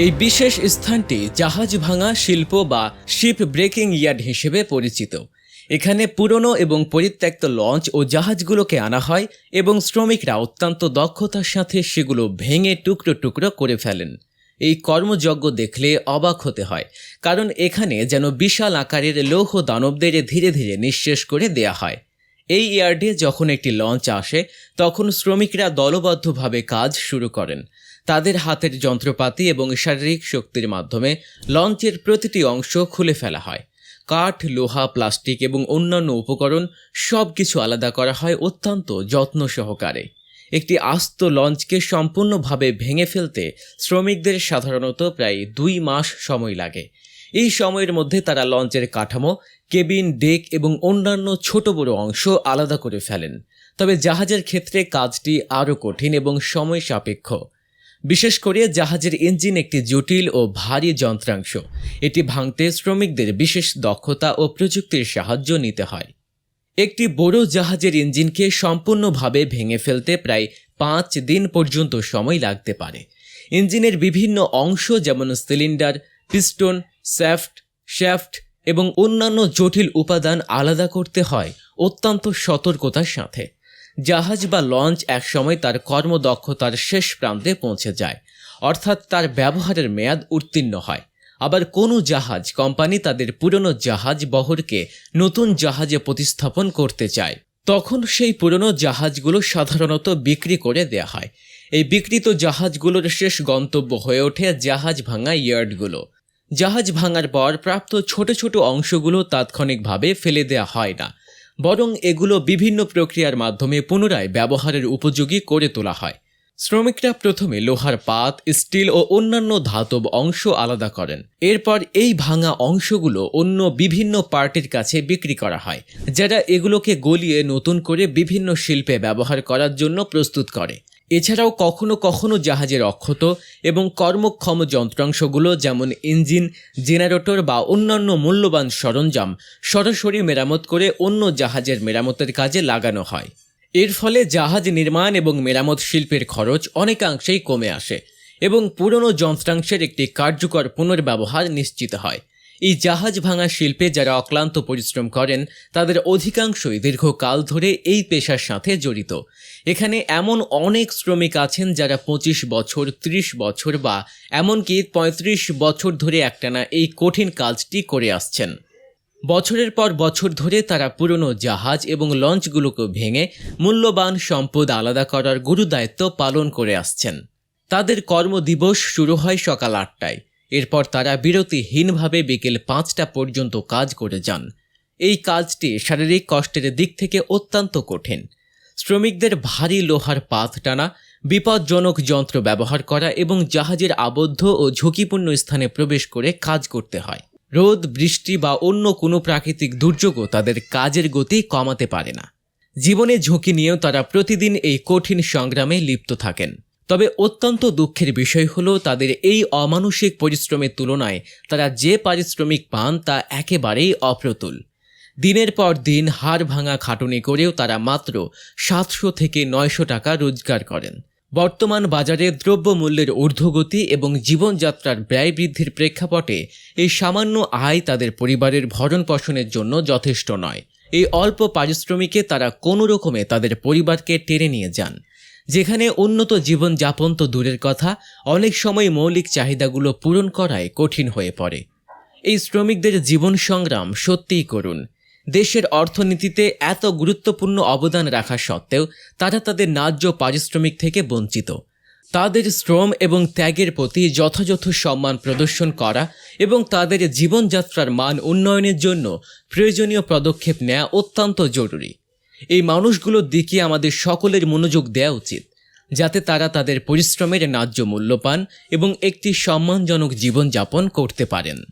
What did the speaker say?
এই বিশেষ স্থানটি জাহাজ ভাঙা শিল্প বা শিপ ব্রেকিং ইয়ার্ড হিসেবে পরিচিত। এখানে পুরনো এবং পরিত্যক্ত লঞ্চ ও জাহাজগুলোকে আনা হয় এবং শ্রমিকরা অত্যন্ত দক্ষতার সাথে সেগুলো ভেঙে টুকরো টুকরো করে ফেলেন। এই কর্মযজ্ঞ দেখলে অবাক হতে হয়, কারণ এখানে যেন বিশাল আকারের লৌহ দানবদের ধীরে ধীরে নিঃশেষ করে দেয়া হয়। এই ইয়ার্ডে যখন একটি লঞ্চ আসে, তখন শ্রমিকরা দলবদ্ধভাবে কাজ শুরু করেন। তাদের হাতের যন্ত্রপাতি এবং শারীরিক শক্তির মাধ্যমে লঞ্চের প্রতিটি অংশ খুলে ফেলা হয়। কাঠ, লোহা, প্লাস্টিক এবং অন্যান্য উপকরণ সব কিছু আলাদা করা হয় অত্যন্ত যত্ন সহকারে। একটি আস্ত লঞ্চকে সম্পূর্ণভাবে ভেঙে ফেলতে শ্রমিকদের সাধারণত প্রায় দুই মাস সময় লাগে। এই সময়ের মধ্যে তারা লঞ্চের কাঠামো, কেবিন, ডেক এবং অন্যান্য ছোট বড় অংশ আলাদা করে ফেলেন। তবে জাহাজের ক্ষেত্রে কাজটি আরও কঠিন এবং সময় সাপেক্ষ। বিশেষ করে জাহাজের ইঞ্জিন একটি জটিল ও ভারী যন্ত্রাংশ। এটি ভাঙতে শ্রমিকদের বিশেষ দক্ষতা ও প্রযুক্তির সাহায্য নিতে হয়। একটি বড় জাহাজের ইঞ্জিনকে সম্পূর্ণভাবে ভেঙে ফেলতে প্রায় পাঁচ দিন পর্যন্ত সময় লাগতে পারে। ইঞ্জিনের বিভিন্ন অংশ যেমন সিলিন্ডার, পিস্টন স্যাফট শ্যাফট এবং অন্যান্য জটিল উপাদান আলাদা করতে হয় অত্যন্ত সতর্কতার সাথে। জাহাজ বা লঞ্চ একসময় তার কর্মদক্ষতার শেষ প্রান্তে পৌঁছে যায়। অর্থাৎ তার ব্যবহারের মেয়াদ উত্তীর্ণ হয়। আবার কোনো জাহাজ কোম্পানি তাদের পুরনো জাহাজ বহরকে নতুন জাহাজে প্রতিস্থাপন করতে চায়। তখন সেই পুরনো জাহাজগুলো সাধারণত বিক্রি করে দেয়া হয়। এই বিকৃত জাহাজগুলোর শেষ গন্তব্য হয়ে ওঠে জাহাজ ভাঙা ইয়ার্ডগুলো। জাহাজ ভাঙার পর প্রাপ্ত ছোট ছোট অংশগুলো তাৎক্ষণিকভাবে ফেলে দেয়া হয় না। বরং এগুলো বিভিন্ন প্রক্রিয়ার মাধ্যমে পুনরায় ব্যবহারের উপযোগী করে তোলা হয়। শ্রমিকরা প্রথমে লোহার পাত, স্টিল ও অন্যান্য ধাতব অংশ আলাদা করেন। এরপর এই ভাঙা অংশগুলো অন্য বিভিন্ন পার্টির কাছে বিক্রি করা হয়, যারা এগুলোকে গলিয়ে নতুন করে বিভিন্ন শিল্পে ব্যবহার করার জন্য প্রস্তুত করে। এছাড়াও কখনো কখনো জাহাজের অক্ষত এবং কর্মক্ষম যন্ত্রাংশগুলো যেমন ইঞ্জিন, জেনারেটর বা অন্যান্য মূল্যবান সরঞ্জাম সরাসরি মেরামত করে অন্য জাহাজের মেরামতের কাজে লাগানো হয়। এর ফলে জাহাজ নির্মাণ এবং মেরামত শিল্পের খরচ অনেকাংশেই কমে আসে এবং পুরনো যন্ত্রাংশের একটি কার্যকর পুনর্ব্যবহার নিশ্চিত হয়। এই জাহাজ ভাঙা শিল্পে যারা অক্লান্ত পরিশ্রম করেন, তাদের অধিকাংশই দীর্ঘকাল ধরে এই পেশার সাথে জড়িত। এখানে এমন অনেক শ্রমিক আছেন যারা পঁচিশ বছর, ত্রিশ বছর বা এমনকি পঁয়ত্রিশ বছর ধরে একটানা এই কঠিন কাজটি করে আসছেন। বছরের পর বছর ধরে তারা পুরনো জাহাজ এবং লঞ্চগুলোকে ভেঙে মূল্যবান সম্পদ আলাদা করার গুরুদায়িত্ব পালন করে আসছেন। তাদের কর্মদিবস শুরু হয় সকাল আটটায়। এরপর তারা বিরতিহীনভাবে বিকেল পাঁচটা পর্যন্ত কাজ করে যান। এই কাজটি শারীরিক কষ্টের দিক থেকে অত্যন্ত কঠিন। শ্রমিকদের ভারী লোহার পাত টানা, বিপজ্জনক যন্ত্র ব্যবহার করা এবং জাহাজের আবদ্ধ ও ঝুঁকিপূর্ণ স্থানে প্রবেশ করে কাজ করতে হয়। রোদ, বৃষ্টি বা অন্য কোনো প্রাকৃতিক দুর্যোগও তাদের কাজের গতি কমাতে পারে না। জীবনে ঝুঁকি নিয়েও তারা প্রতিদিন এই কঠিন সংগ্রামে লিপ্ত থাকেন। তবে অত্যন্ত দুঃখের বিষয় হলো তাদের এই অমানসিক পরিশ্রমের তুলনায় তারা যে পারিশ্রমিক পান তা একেবারেই অপ্রতুল। দিনের পর দিন হাড় ভাঙা খাটুনি করেও তারা মাত্র সাতশো থেকে নয়শো টাকা রোজগার করেন। বর্তমান বাজারে দ্রব্যমূল্যের ঊর্ধ্বগতি এবং জীবনযাত্রার ব্যয় বৃদ্ধির প্রেক্ষাপটে এই সামান্য আয় তাদের পরিবারের ভরণ পোষণের জন্য যথেষ্ট নয়। এই অল্প পারিশ্রমিকে তারা কোনো রকমে তাদের পরিবারকে টেনে নিয়ে যান। যেখানে উন্নত জীবনযাপন তো দূরের কথা, অনেক সময় মৌলিক চাহিদাগুলো পূরণ করায় কঠিন হয়ে পড়ে। এই শ্রমিকদের জীবন সংগ্রাম সত্যিই করুন। দেশের অর্থনীতিতে এত গুরুত্বপূর্ণ অবদান রাখা সত্ত্বেও তারা তাদের ন্যায্য পারিশ্রমিক থেকে বঞ্চিত। তাদের শ্রম এবং ত্যাগের প্রতি যথাযথ সম্মান প্রদর্শন করা এবং তাদের জীবনযাত্রার মান উন্নয়নের জন্য প্রয়োজনীয় পদক্ষেপ নেওয়া অত্যন্ত জরুরি। এই মানুষগুলোর দিকে আমাদের সকলের মনোযোগ দেওয়া উচিত, যাতে তারা তাদের পরিশ্রমের ন্যায্য মূল্য পান এবং একটি সম্মানজনক জীবনযাপন করতে পারেন।